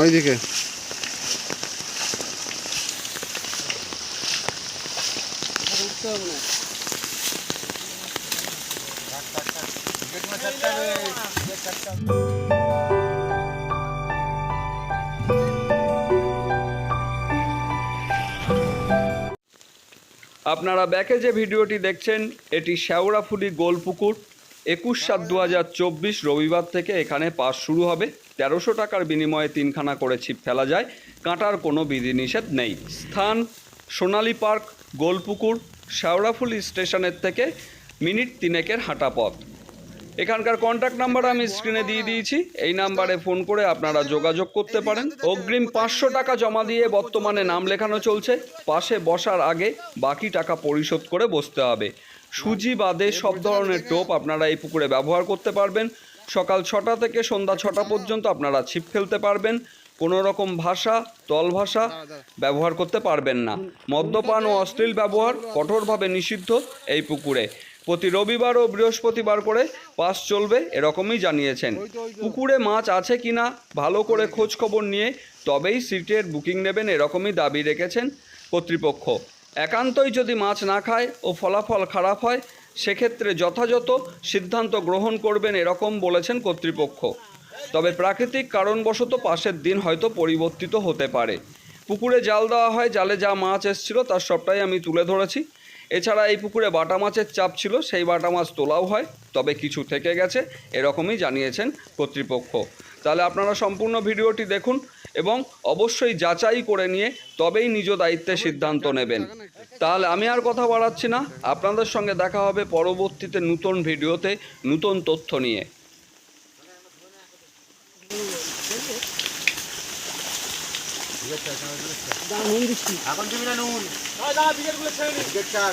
ওইদিকে। আপনারা ব্যাকে যে ভিডিওটি দেখছেন, এটি শ্যাওড়াফুলি গোলপুকুর। একুশ সাত দু রবিবার থেকে এখানে পাস শুরু হবে। তেরোশো টাকার বিনিময়ে তিনখানা করে ছিপ ফেলা যায়। কাঁটার কোনো বিধিনিষেধ নেই। স্থান, সোনালী পার্ক, গোলপুকুর শ্যাওড়াফুলি স্টেশনের থেকে মিনিট তিনেকের হাঁটা পথ। এখানকার কন্ট্যাক্ট নাম্বার আমি স্ক্রিনে দিয়ে দিয়েছি। এই নাম্বারে ফোন করে আপনারা যোগাযোগ করতে পারেন। অগ্রিম পাঁচশো টাকা জমা দিয়ে বর্তমানে নাম লেখানো চলছে। পাশে বসার আগে বাকি টাকা পরিশোধ করে বসতে হবে। সুজি, বাদে সব ধরনের টোপ আপনারা এই পুকুরে ব্যবহার করতে পারবেন। সকাল ছটা থেকে সন্ধ্যা ছটা পর্যন্ত আপনারা ছিপ ফেলতে পারবেন কোনো রকম ভাষা তল ভাষা ব্যবহার করতে পারবেন না। মদ্যপান ও অশ্লীল ব্যবহার কঠোরভাবে নিষিদ্ধ এই পুকুরে। প্রতি রবিবার ও বৃহস্পতিবার করে পাস চলবে এরকমই জানিয়েছেন। পুকুরে মাছ আছে কিনা ভালো করে খোঁজ খবর নিয়ে তবেই সিটের বুকিং নেবেন এরকমই দাবি রেখেছেন কর্তৃপক্ষ। একান্তই যদি মাছ না খায় ও ফলাফল খারাপ হয় সেক্ষেত্রে যথাযথ সিদ্ধান্ত গ্রহণ করবেন এরকম বলেছেন কর্তৃপক্ষ। তবে প্রাকৃতিক কারণবশত পাশের দিন হয়তো পরিবর্তিত হতে পারে। পুকুরে জাল দেওয়া হয়, জালে যা মাছ এসছিল তার সবটাই আমি তুলে ধরেছি। এছাড়া এই পুকুরে বাটা মাছের চাপ ছিল, সেই বাটা মাছ তোলাও হয়, তবে কিছু থেকে গেছে, এরকমই জানিয়েছেন কর্তৃপক্ষ। তাহলে আপনারা সম্পূর্ণ ভিডিওটি দেখুন এবং অবশ্যই যাচাই করে নিয়ে তবেই নিজ দায়িত্বে সিদ্ধান্ত নেবেন। তাহলে আমি আর কথা বাড়াচ্ছি না, আপনাদের সঙ্গে দেখা হবে পরবর্তীতে নতুন ভিডিওতে, নতুন তথ্য নিয়ে।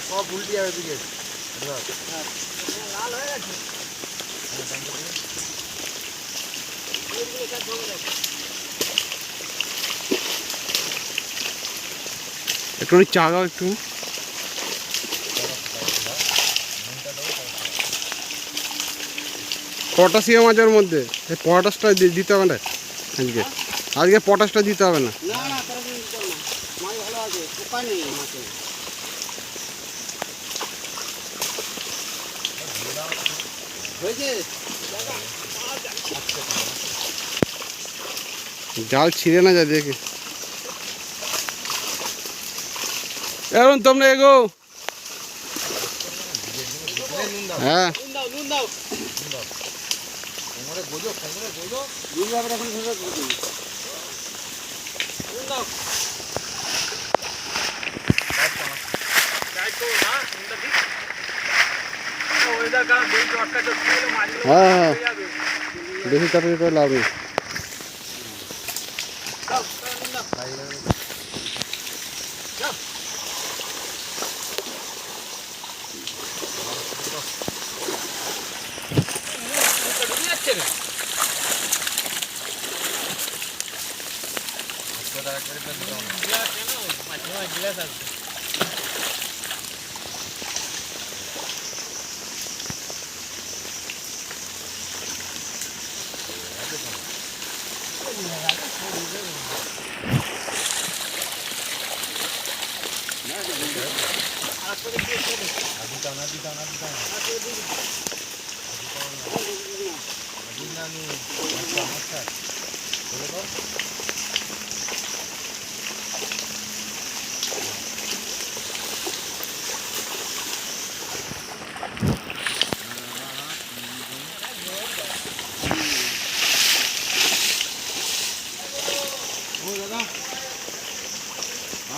সব যাবে বিকেট লাল হয়ে গেছে একটু চা দাও একটু। পটাশিয়াম আছে ওর মধ্যে। এই পটাশটা দি- দিতে হবে না আজকে। আজকে পটাশটা দিতে হবে না। না না তারা কিন্তু দিতে হবে না মাছ ভালো আছে পোকা নেই মাছে হয়েছে জাল ছিঁড়ে না যা দেখে। এখন তোমরা এগো। হ্যাঁ। নুন দাও নুন দাও কোমরে গোজো কোমরে গোজো নুন যাবে এখন ফেরত করে দিন নুন দাও হ্যাঁ হ্যাঁ বেশি চাপে করে লাভ নেই ও দাদা